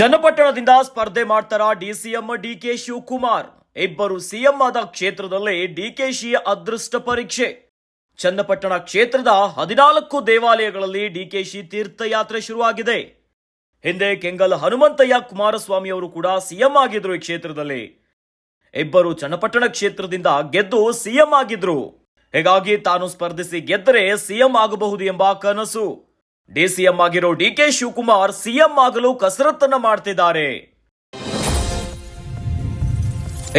ಚನ್ನಪಟ್ಟಣದಿಂದ ಸ್ಪರ್ಧೆ ಮಾಡ್ತಾರ DCM DK Shivakumar. ಇಬ್ಬರು ಸಿಎಂ ಆದ ಕ್ಷೇತ್ರದಲ್ಲಿ ಡಿಕೆಶಿ ಅದೃಷ್ಟ ಪರೀಕ್ಷೆ. ಚನ್ನಪಟ್ಟಣ ಕ್ಷೇತ್ರದ ಹದಿನಾಲ್ಕು ದೇವಾಲಯಗಳಲ್ಲಿ ಡಿಕೆಶಿ ತೀರ್ಥಯಾತ್ರೆ ಶುರುವಾಗಿದೆ. ಹಿಂದೆ ಕೆಂಗಲ್ ಹನುಮಂತಯ್ಯ ಕುಮಾರಸ್ವಾಮಿ ಅವರು ಕೂಡ ಸಿಎಂ ಆಗಿದ್ರು ಈ ಕ್ಷೇತ್ರದಲ್ಲಿ. ಇಬ್ಬರು ಚನ್ನಪಟ್ಟಣ ಕ್ಷೇತ್ರದಿಂದ ಗೆದ್ದು ಸಿಎಂ ಆಗಿದ್ರು. ಹೀಗಾಗಿ ತಾನು ಸ್ಪರ್ಧಿಸಿ ಗೆದ್ದರೆ ಸಿಎಂ ಆಗಬಹುದು ಎಂಬ ಕನಸು. ಡಿಸಿಎಂ ಆಗಿರೋ ಡಿ ಕೆ ಶಿವಕುಮಾರ್ ಸಿಎಂ ಆಗಲು ಕಸರತ್ತನ್ನ ಮಾಡ್ತಿದ್ದಾರೆ.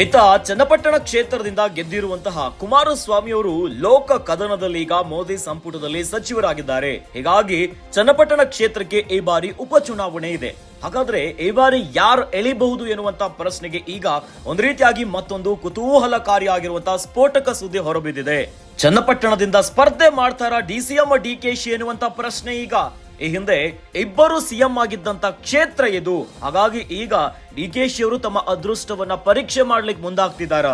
ಇತ್ತ ಚನ್ನಪಟ್ಟಣ ಕ್ಷೇತ್ರದಿಂದ ಗೆದ್ದಿರುವಂತಹ ಕುಮಾರಸ್ವಾಮಿಯವರು ಲೋಕ ಕದನದಲ್ಲಿ ಈಗ ಮೋದಿ ಸಂಪುಟದಲ್ಲಿ ಸಚಿವರಾಗಿದ್ದಾರೆ. ಹೀಗಾಗಿ ಚನ್ನಪಟ್ಟಣ ಕ್ಷೇತ್ರಕ್ಕೆ ಈ ಬಾರಿ ಉಪಚುನಾವಣೆ ಇದೆ. ಹಾಗಾದ್ರೆ ಈ ಬಾರಿ ಯಾರು ಎಳಿಬಹುದು ಎನ್ನುವಂತ ಪ್ರಶ್ನೆಗೆ ಈಗ ಒಂದು ರೀತಿಯಾಗಿ ಮತ್ತೊಂದು ಕುತೂಹಲಕಾರಿಯಾಗಿರುವಂತಹ ಸ್ಫೋಟಕ ಸುದ್ದಿ ಹೊರಬಿದ್ದಿದೆ. ಚನ್ನಪಟ್ಟಣದಿಂದ ಸ್ಪರ್ಧೆ ಮಾಡ್ತಾರ ಡಿಸಿಎಂ ಡಿಕೆಶಿ ಎನ್ನುವಂತ ಪ್ರಶ್ನೆ ಈಗ. ಈ ಹಿಂದೆ ಇಬ್ಬರು ಸಿಎಂ ಆಗಿದ್ದಂತ ಕ್ಷೇತ್ರ ಇದು. ಹಾಗಾಗಿ ಈಗ ಡಿ ಕೆ ಶಿ ಅವರು ತಮ್ಮ ಅದೃಷ್ಟವನ್ನ ಪರೀಕ್ಷೆ ಮಾಡ್ಲಿಕ್ಕೆ ಮುಂದಾಗ್ತಿದ್ದಾರ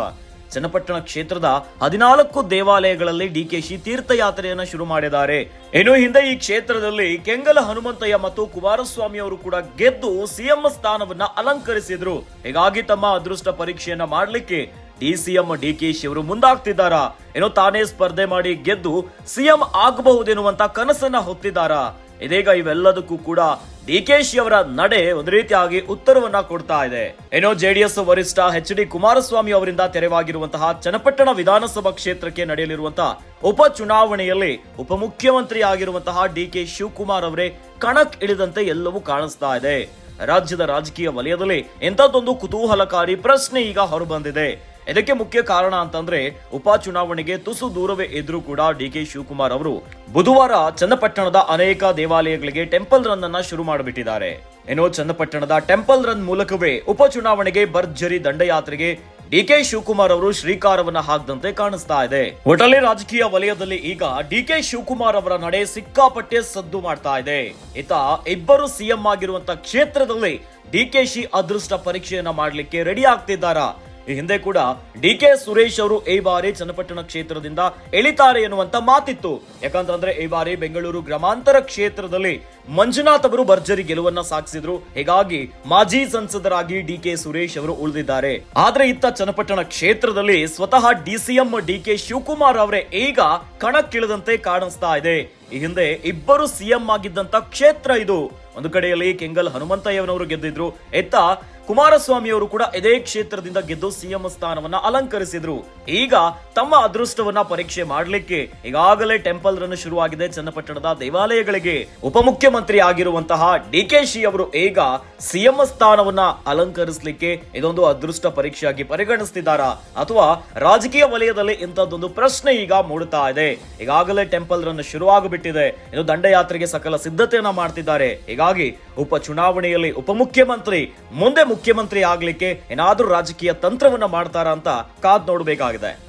ಚನ್ನಪಟ್ಟಣ ಕ್ಷೇತ್ರದ ಹದಿನಾಲ್ಕು ದೇವಾಲಯಗಳಲ್ಲಿ ಡಿ ಡಿಕೆಶಿ ತೀರ್ಥಯಾತ್ರೆಯನ್ನ ಶುರು ಮಾಡಿದ್ದಾರೆ. ಇನ್ನು ಹಿಂದೆ ಈ ಕ್ಷೇತ್ರದಲ್ಲಿ ಕೆಂಗಲ ಹನುಮಂತಯ್ಯ ಮತ್ತು ಕುಮಾರಸ್ವಾಮಿ ಅವರು ಕೂಡ ಗೆದ್ದು ಸಿಎಂ ಸ್ಥಾನವನ್ನ ಅಲಂಕರಿಸಿದ್ರು. ಹೀಗಾಗಿ ತಮ್ಮ ಅದೃಷ್ಟ ಪರೀಕ್ಷೆಯನ್ನ ಮಾಡ್ಲಿಕ್ಕೆ ಡಿಸಿಎಂ ಡಿಕೆಶಿ ಅವರು ಮುಂದಾಗ್ತಿದ್ದಾರಾ? ಏನೋ ತಾನೇ ಸ್ಪರ್ಧೆ ಮಾಡಿ ಗೆದ್ದು ಸಿಎಂ ಆಗಬಹುದೆನ್ನುವಂತ ಕನಸನ್ನ ಹೊತ್ತಿದ್ದಾರಾ? ಇದೀಗ ಇವೆಲ್ಲದಕ್ಕೂ ಕೂಡ ಡಿಕೆಶಿ ಅವರ ನಡೆ ಒಂದು ರೀತಿಯಾಗಿ ಉತ್ತರವನ್ನ ಕೊಡ್ತಾ ಇದೆ. ಏನೋ ಜೆಡಿಎಸ್ ವರಿಷ್ಠ ಎಚ್ ಡಿ ಕುಮಾರಸ್ವಾಮಿ ಅವರಿಂದ ತೆರವಾಗಿರುವಂತಹ ಚನ್ನಪಟ್ಟಣ ವಿಧಾನಸಭಾ ಕ್ಷೇತ್ರಕ್ಕೆ ನಡೆಯಲಿರುವಂತಹ ಉಪ ಚುನಾವಣೆಯಲ್ಲಿ ಉಪಮುಖ್ಯಮಂತ್ರಿ ಆಗಿರುವಂತಹ ಡಿಕೆ ಶಿವಕುಮಾರ್ ಅವರೇ ಕಣಕ್ ಇಳಿದಂತೆ ಎಲ್ಲವೂ ಕಾಣಿಸ್ತಾ ಇದೆ. ರಾಜ್ಯದ ರಾಜಕೀಯ ವಲಯದಲ್ಲಿ ಎಂಥದ್ದೊಂದು ಕುತೂಹಲಕಾರಿ ಪ್ರಶ್ನೆ ಈಗ ಹೊರಬಂದಿದೆ. ಇದಕ್ಕೆ ಮುಖ್ಯ ಕಾರಣ ಅಂತಂದ್ರೆ ಉಪ ಚುನಾವಣೆಗೆ ತುಸು ದೂರವೇ ಇದ್ರೂ ಕೂಡ ಡಿ ಕೆ ಶಿವಕುಮಾರ್ ಅವರು ಬುಧವಾರ ಚನ್ನಪಟ್ಟಣದ ಅನೇಕ ದೇವಾಲಯಗಳಿಗೆ ಟೆಂಪಲ್ ರನ್ ಅನ್ನ ಶುರು ಮಾಡಿಬಿಟ್ಟಿದ್ದಾರೆ. ಏನೋ ಚನ್ನಪಟ್ಟಣದ ಟೆಂಪಲ್ ರನ್ ಮೂಲಕವೇ ಉಪ ಚುನಾವಣೆಗೆ ಭರ್ಜರಿ ದಂಡಯಾತ್ರೆಗೆ ಡಿಕೆ ಶಿವಕುಮಾರ್ ಅವರು ಶ್ರೀಕಾರವನ್ನ ಹಾಕದಂತೆ ಕಾಣಿಸ್ತಾ ಇದೆ. ಒಟಲಿ ರಾಜಕೀಯ ವಲಯದಲ್ಲಿ ಈಗ ಡಿ ಕೆ ಶಿವಕುಮಾರ್ ಅವರ ನಡೆ ಸಿಕ್ಕಾಪಟ್ಟೆ ಸದ್ದು ಮಾಡ್ತಾ ಇದೆ. ಇತ ಇಬ್ಬರು ಸಿಎಂ ಆಗಿರುವಂತ ಕ್ಷೇತ್ರದಲ್ಲಿ ಡಿಕೆಶಿ ಅದೃಷ್ಟ ಪರೀಕ್ಷೆಯನ್ನ ಮಾಡಲಿಕ್ಕೆ ರೆಡಿ ಆಗ್ತಿದ್ದಾರಾ? ಈ ಹಿಂದೆ ಕೂಡ ಡಿ ಕೆ ಸುರೇಶ್ ಅವರು ಈ ಬಾರಿ ಚನ್ನಪಟ್ಟಣ ಕ್ಷೇತ್ರದಿಂದ ಎಳಿತಾರೆ ಎನ್ನುವಂತ ಮಾತಿತ್ತು. ಯಾಕಂತಂದ್ರೆ ಈ ಬಾರಿ ಬೆಂಗಳೂರು ಗ್ರಾಮಾಂತರ ಕ್ಷೇತ್ರದಲ್ಲಿ ಮಂಜುನಾಥ್ ಅವರು ಭರ್ಜರಿ ಗೆಲುವನ್ನ ಸಾಧಿಸಿದ್ರು. ಹೀಗಾಗಿ ಮಾಜಿ ಸಂಸದರಾಗಿ ಡಿ ಕೆ ಸುರೇಶ್ ಅವರು ಉಳಿದಿದ್ದಾರೆ. ಆದ್ರೆ ಇತ್ತ ಚನ್ನಪಟ್ಟಣ ಕ್ಷೇತ್ರದಲ್ಲಿ ಸ್ವತಃ ಡಿಸಿಎಂ ಡಿ ಕೆ ಶಿವಕುಮಾರ್ ಅವರೇ ಈಗ ಕಣಕ್ಕಿಳಿದಂತೆ ಕಾಣಿಸ್ತಾ ಇದೆ. ಈ ಹಿಂದೆ ಇಬ್ಬರು ಸಿಎಂ ಆಗಿದ್ದಂತ ಕ್ಷೇತ್ರ ಇದು. ಒಂದು ಕಡೆಯಲ್ಲಿ ಕೆಂಗಲ್ ಹನುಮಂತಯ್ಯನವರು ಗೆದ್ದಿದ್ರು. ಎತ್ತ ಕುಮಾರಸ್ವಾಮಿ ಅವರು ಕೂಡ ಇದೇ ಕ್ಷೇತ್ರದಿಂದ ಗೆದ್ದು ಸಿಎಂ ಸ್ಥಾನವನ್ನ ಅಲಂಕರಿಸಿದ್ರು. ಈಗ ತಮ್ಮ ಅದೃಷ್ಟವನ್ನ ಪರೀಕ್ಷೆ ಮಾಡಲಿಕ್ಕೆ ಈಗಾಗಲೇ ಟೆಂಪಲ್ ರನ್ ಶುರುವಾಗಿದೆ ಚನ್ನಪಟ್ಟಣದ ದೇವಾಲಯಗಳಿಗೆ. ಉಪಮುಖ್ಯಮಂತ್ರಿ ಆಗಿರುವಂತಹ ಡಿಕೆಶಿ ಅವರು ಈಗ ಸಿಎಂ ಸ್ಥಾನವನ್ನ ಅಲಂಕರಿಸಲಿಕ್ಕೆ ಇದೊಂದು ಅದೃಷ್ಟ ಪರೀಕ್ಷೆಯಾಗಿ ಪರಿಗಣಿಸ್ತಿದ್ದಾರಾ ಅಥವಾ ರಾಜಕೀಯ ವಲಯದಲ್ಲಿ ಇಂಥದ್ದೊಂದು ಪ್ರಶ್ನೆ ಈಗ ಮೂಡುತ್ತಾ ಇದೆ. ಈಗಾಗಲೇ ಟೆಂಪಲ್ ರನ್ ಶುರುವಾಗಬಿಟ್ಟಿದೆ. ಇದು ದಂಡಯಾತ್ರೆಗೆ ಸಕಲ ಸಿದ್ಧತೆಯನ್ನ ಮಾಡ್ತಿದ್ದಾರೆ. ಹೀಗಾಗಿ ಉಪ ಚುನಾವಣೆಯಲ್ಲಿ ಉಪಮುಖ್ಯಮಂತ್ರಿ ಮುಂದೆ ಮುಖ್ಯಮಂತ್ರಿ ಆಗ್ಲಿಕ್ಕೆ ಏನಾದ್ರೂ ರಾಜಕೀಯ ತಂತ್ರವನ್ನ ಮಾಡ್ತಾರಾ ಅಂತ ಕಾದ್ ನೋಡಬೇಕಾಗಿದೆ.